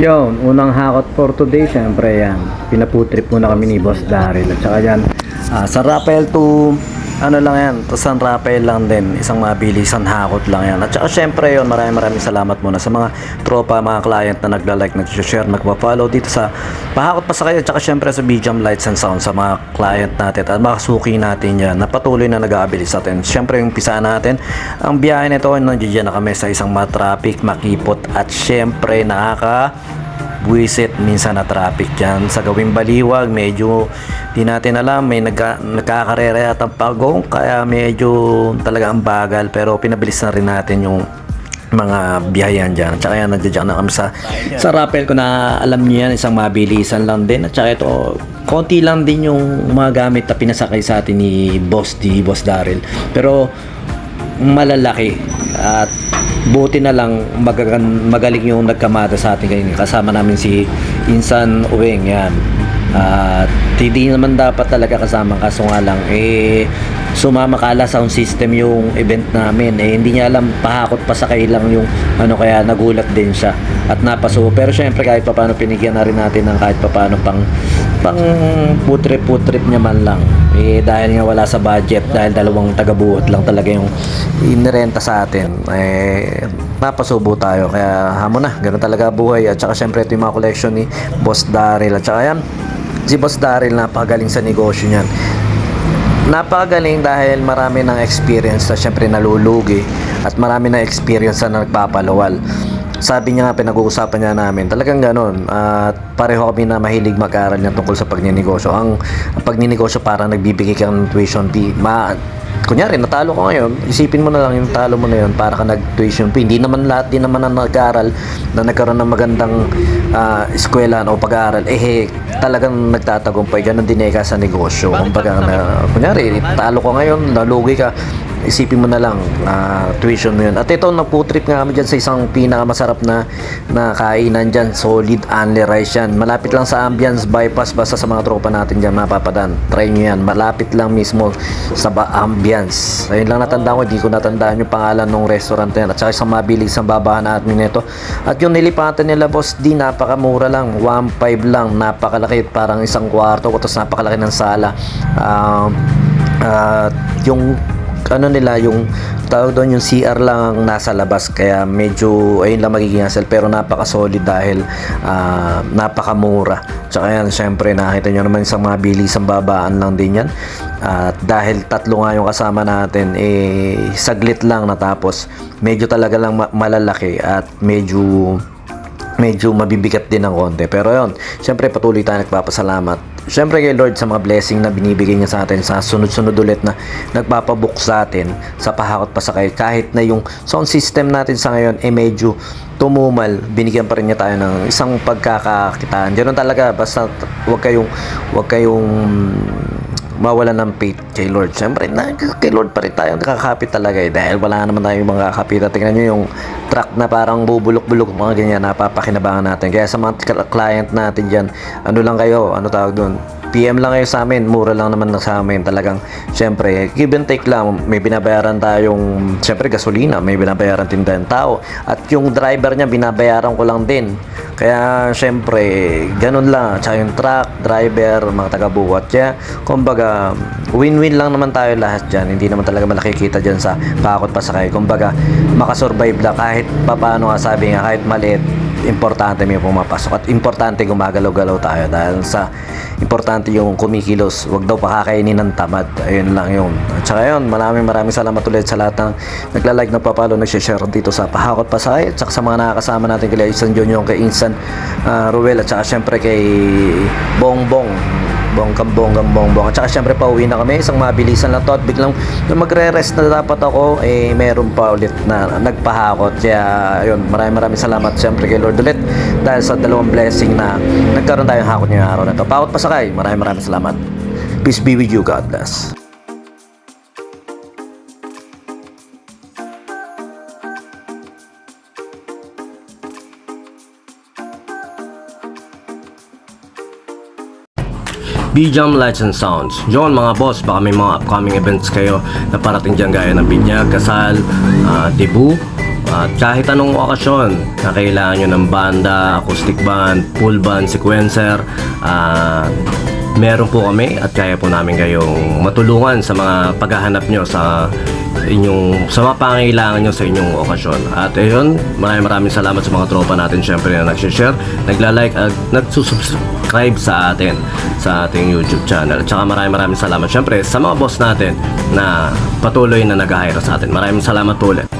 Yun, unang hakot for today, syempre yan. Pinaputrip muna kami ni Boss Daryl. At saka yan, ah, San Rafael to, ano lang yan, San Rafael lang din. Isang mabilisan hakot lang yan. At saka syempre yun, maraming maraming salamat muna sa mga tropa, mga client na nagla-like, nag-share, nagpa-follow dito sa pahakot pa sa kayo. At saka syempre sa BGM Lights and Sound sa mga client natin at mga suki natin yan na patuloy na nag-aabilis sa atin. Syempre yung pisa natin, ang biyahe nito, nandiyan na kami sa isang matraffic, makipot at syempre nakaka buwisit minsan na traffic dyan sa gawing baliwag medyo di natin alam may nagka, nagkakarera yata ang pagong kaya medyo talaga ang bagal pero pinabilis na rin natin yung mga biyayan dyan. At saka yan, nandiyan na kami sa, sa rappel ko na alam niyo yan, isang mabilisan lang din. At saka ito, konti lang din yung mga gamit na pinasakay sa atin ni Boss D, Boss Daryl. Pero, malalaki at buti na lang magagan, magaling yung nagkamada sa atin ngayon kasama namin si Insan Uweng yan. At hindi naman dapat talaga kasama. Kaso nga lang eh sumama kala sound system yung event namin. Eh hindi niya alam pahakot pa sa lang yung ano kaya nagulat din siya at napaso. Pero syempre kahit papaano pinigyan na rin natin ng kahit papaano pang pang putrip putrip niya man lang. Eh dahil nga wala sa budget dahil dalawang tagabuhat lang talaga yung inirenta sa atin eh napasubo tayo. Kaya hamon na. Ganun talaga buhay. At saka syempre ito yung mga collection ni Boss Daryl. At saka yan si Boss Daryl napagaling sa negosyo niyan. Napagaling dahil marami ng experience na syempre nalulugi at marami ng experience na nagpapalawal sabi niya nga pinag-uusapan niya namin. Talagang ganon at pareho kami na mahilig mag-aral niya tungkol sa pagninegosyo. Ang, ang pagninegosyo parang nagbibigay ka ng tuition fee ma kunyari natalo ko ngayon isipin mo na lang yung talo mo na yun para ka nag-tuition fee. Hindi naman lahat din naman ang nag-aaral na nagkaroon ng magandang ah, eskwela o pag-aaral eh, eh talagang nagtatagumpay. Ganun din eh ka sa negosyo. Kumbaga na, kunyari talo ko ngayon nalugi ka isipin mo na lang ah, tuition mo yun. At ito nagputrip nga kami dyan sa isang pinakamasarap na na kainan dyan. Solid only rice yan. Malapit lang sa ambience bypass basta sa mga tropa natin dyan mapapadan try nyo yan. Malapit lang mismo sa ba- ambience. Ayun lang natandaan ko hindi ko natandaan yung pangalan ng restaurant na yan. At saka isang mabilis ang babahan natin nito. At yung nilipatan nila boss di napakamura lang. 1.5 lang. Napakalaki. Parang isang kwarto tapos napakalaki ng sala. Um, at yung ano nila yung tawag doon yung CR lang ang nasa labas kaya medyo ayun lang magiging hassle pero napaka solid dahil ah, napakamura tsaka yan syempre nakita nyo naman isang mga bilisang babaan lang din yan at dahil tatlo nga yung kasama natin eh saglit lang natapos medyo talaga lang ma- malalaki at medyo medyo mabibigat din ng konti. Pero yon syempre patuloy tayo nagpapasalamat. Syempre kay Lord sa mga blessing na binibigay niya sa atin sa sunod-sunod ulit na nagpapabook sa atin sa pahakot pa sa kayo. Kahit na yung sound system natin sa ngayon eh medyo tumumal, binigyan pa rin niya tayo ng isang pagkakakitaan. Ganun talaga, basta wag kayong, wag kayong mawala ng faith kay Lord. Siyempre, na, kay Lord pa rin tayo nakakapit talaga eh. Dahil wala naman tayong mga kapit. Tingnan nyo yung truck na parang bubulok-bulok, mga ganyan, napapakinabangan natin. Kaya sa mga client natin dyan, ano lang kayo, ano tawag doon, PM lang kayo sa amin, mura lang naman sa amin. Talagang, syempre, give and take lang. May binabayaran tayong, syempre, gasolina. May binabayaran din tayong tao. At yung driver niya, binabayaran ko lang din. Kaya, syempre, ganun lang. Tsaka yung truck, driver, mga taga-buwat. Kaya, kumbaga, win-win lang naman tayo lahat dyan. Hindi naman talaga malaki kita dyan sa pakot pa sa kayo. Kumbaga, makasurvive lang kahit papaano nga sabi nga, kahit maliit, importante may pumapasok at importante gumagalaw-galaw tayo dahil sa importante yung kumikilos. Wag daw pakakainin ng tamad. Ayun lang yun. At saka yun maraming maraming salamat ulit sa lahat ng nagla-like nagpapalo nag-share dito sa Pahakot Pasay. At saka sa mga nakakasama natin kay Insan Junior kay Insan uh, Ruel at saka syempre kay Bongbong bonggang bonggang bongbong at saka syempre pauwi na kami. Isang mabilisan lang to. At biglang magre-rest na dapat ako. Eh meron pa ulit na nagpahakot. Kaya ayun maraming maraming salamat syempre kay Lord ulit dahil sa dalawang blessing na nagkaroon tayong hakot ngayong araw na to. Pakot pasakay maraming maraming salamat. Peace be with you. God bless BJAM Lights and Sounds. Yon mga boss, baka may mga upcoming events kayo na parating dyan gaya ng binyag, kasal, ah, debut, At kahit anong okasyon na kailangan nyo ng banda, acoustic band, full band, sequencer, ah, meron po kami at kaya po namin kayong matulungan sa mga paghahanap nyo sa inyong sa mga pangailangan nyo sa inyong okasyon. At ayun, maraming maraming salamat sa mga tropa natin syempre na nag-share, nagla-like at nagsusubscribe sa atin sa ating YouTube channel. At saka maraming maraming salamat syempre sa mga boss natin na patuloy na nag-hire sa atin. Maraming salamat po ulit.